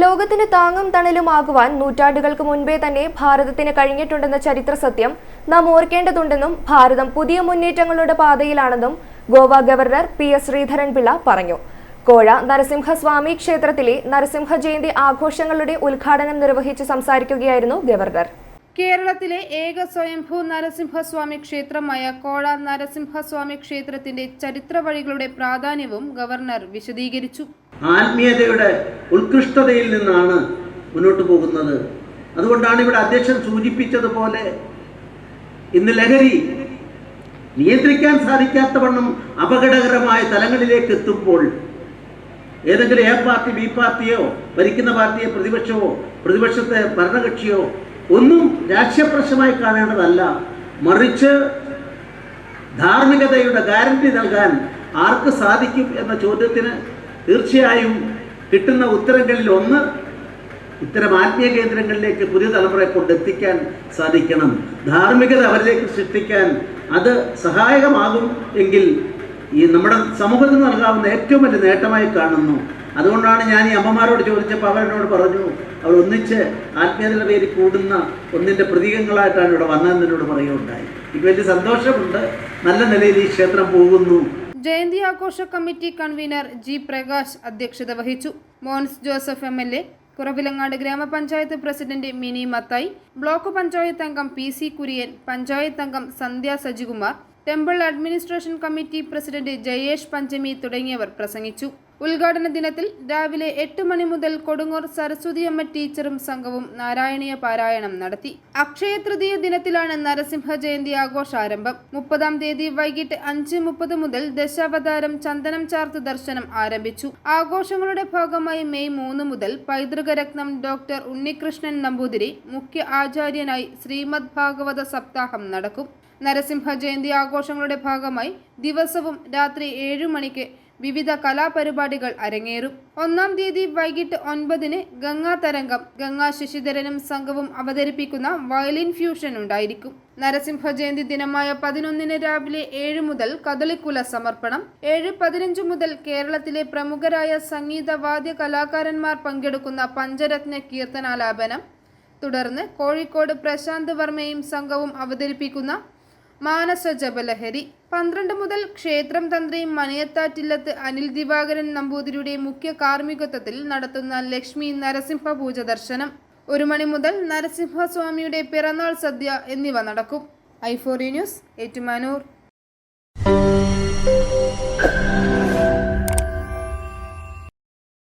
ലോകത്തിന് താങ്ങും തണലുമാകുവാൻ നൂറ്റാണ്ടുകൾക്ക് മുൻപേ തന്നെ ഭാരതത്തിന് കഴിഞ്ഞിട്ടുണ്ടെന്ന ചരിത്ര സത്യം നാം ഓർക്കേണ്ടതുണ്ടെന്നും ഭാരതം പുതിയ മുന്നേറ്റങ്ങളുടെ പാതയിലാണെന്നും Goa governor P S Sreedharanpillai പറഞ്ഞു. കോഴ നരസിംഹസ്വാമി ക്ഷേത്രത്തിലെ നരസിംഹ ജയന്തി ആഘോഷങ്ങളുടെ ഉദ്ഘാടനം നിർവഹിച്ച് സംസാരിക്കുകയായിരുന്നു ഗവർണർ. കേരളത്തിലെ ഏക സ്വയംഭൂ നരസിംഹസ്വാമി ക്ഷേത്രമായ കോഴ നരസിംഹസ്വാമി ക്ഷേത്രത്തിന്റെ ചരിത്ര വഴികളുടെ പ്രാധാന്യവും ഗവർണർ വിശദീകരിച്ചു. ആത്മീയതയുടെ ഉത്കൃഷ്ടതയിൽ നിന്നാണ് മുന്നോട്ട് പോകുന്നത്. അതുകൊണ്ടാണ് ഇവിടെ അധ്യക്ഷൻ സൂചിപ്പിച്ചതുപോലെ ഇന്ന് ലഹരി നിയന്ത്രിക്കാൻ സാധിക്കാത്തവണ്ണം അപകടകരമായ തലങ്ങളിലേക്ക് എത്തുമ്പോൾ ഏതെങ്കിലും എ പാർട്ടി ബി പാർട്ടിയോ ഭരിക്കുന്ന പാർട്ടിയെ പ്രതിപക്ഷമോ പ്രതിപക്ഷത്തെ ഭരണകക്ഷിയോ ഒന്നും രാഷ്ട്രീയപ്രശ്നമായി കാണേണ്ടതല്ല. മറിച്ച് ധാർമ്മികതയുടെ ഗ്യാരണ്ടി നൽകാൻ ആർക്ക് സാധിക്കും എന്ന ചോദ്യത്തിന് തീർച്ചയായും കിട്ടുന്ന ഉത്തരങ്ങളിൽ ഒന്ന് ഇത്തരം ആത്മീയ കേന്ദ്രങ്ങളിലേക്ക് പുതിയ തലമുറയെ കൊണ്ടെത്തിക്കാൻ സാധിക്കണം. ധാർമ്മികത അവരിലേക്ക് സൃഷ്ടിക്കാൻ അത് സഹായകമാകും എങ്കിൽ ഈ നമ്മുടെ സമൂഹത്തിന് നൽകാവുന്ന ഏറ്റവും വലിയ നേട്ടമായി കാണുന്നു. അതുകൊണ്ടാണ് ഞാൻ ഈ അമ്മമാരോട് ചോദിച്ചപ്പോൾ അവരെന്നോട് പറഞ്ഞു അവർ ഒന്നിച്ച് ആത്മീയതയുടെ പേരിൽ കൂടുന്ന ഒന്നിന്റെ പ്രതീകങ്ങളായിട്ടാണ് ഇവിടെ വന്നതെന്ന് എന്നോട് പറയുകയുണ്ടായി. എനിക്ക് വലിയ സന്തോഷമുണ്ട്. നല്ല നിലയിൽ ഈ ക്ഷേത്രം പോകുന്നു. ജയന്തി ആഘോഷ കമ്മിറ്റി കൺവീനർ ജി പ്രകാശ് അധ്യക്ഷത വഹിച്ചു. Mons Joseph M L A Kuravilangad ഗ്രാമപഞ്ചായത്ത് പ്രസിഡന്റ് മിനി മത്തായി ബ്ലോക്ക് പഞ്ചായത്ത് അംഗം പി സി കുര്യൻ പഞ്ചായത്ത് അംഗം Sandhya Sajikumar temple administration committee president Jayesh Panchami തുടങ്ങിയവർ പ്രസംഗിച്ചു. ഉദ്ഘാടന ദിനത്തിൽ രാവിലെ എട്ട് മണി മുതൽ കൊടുങ്ങൂർ സരസ്വതിയമ്മ ടീച്ചറും സംഘവും നാരായണീയ പാരായണം നടത്തി. അക്ഷയ തൃതീയ ദിനത്തിലാണ് നരസിംഹ ജയന്തി ആഘോഷാരംഭം. മുപ്പതാം തീയതി വൈകിട്ട് അഞ്ച് മുപ്പത് മുതൽ ദശാവതാരം ചന്ദനം ചാർത്ത് ദർശനം ആരംഭിച്ചു. ആഘോഷങ്ങളുടെ ഭാഗമായി മെയ് മൂന്ന് മുതൽ പൈതൃക രത്നം ഡോക്ടർ ഉണ്ണികൃഷ്ണൻ നമ്പൂതിരി മുഖ്യ ആചാര്യനായി ശ്രീമദ് ഭാഗവത സപ്താഹം നടക്കും. നരസിംഹ ജയന്തി ആഘോഷങ്ങളുടെ ഭാഗമായി ദിവസവും രാത്രി ഏഴു മണിക്ക് വിവിധ കലാപരിപാടികൾ അരങ്ങേറും. ഒന്നാം തീയതി വൈകിട്ട് ഒൻപതിന് ഗംഗാ തരംഗം ഗംഗാ ശശിധരനും സംഘവും അവതരിപ്പിക്കുന്ന വയലിൻ ഫ്യൂഷൻ ഉണ്ടായിരിക്കും. നരസിംഹ ജയന്തി ദിനമായ പതിനൊന്നിന് രാവിലെ ഏഴ് മുതൽ കദളിക്കുല സമർപ്പണം ഏഴ് പതിനഞ്ച് മുതൽ കേരളത്തിലെ പ്രമുഖരായ സംഗീതവാദ്യ കലാകാരന്മാർ പങ്കെടുക്കുന്ന പഞ്ചരത്ന കീർത്തനാലാപനം. തുടർന്ന് കോഴിക്കോട് പ്രശാന്ത് വർമ്മയും സംഘവും അവതരിപ്പിക്കുന്ന മാനസ ജപലഹരി. പന്ത്രണ്ട് മുതൽ ക്ഷേത്രം തന്ത്രി മനയത്താറ്റില്ലത്ത് അനിൽ ദിവാകരൻ നമ്പൂതിരിയുടെ മുഖ്യ കാർമ്മികത്വത്തിൽ നടത്തുന്ന ലക്ഷ്മി നരസിംഹ പൂജ ദർശനം. ഒരു മണി മുതൽ നരസിംഹസ്വാമിയുടെ പിറന്നാൾ സദ്യ എന്നിവ നടക്കും. ഐഫോറി ന്യൂസ് ഏറ്റുമാനൂർ.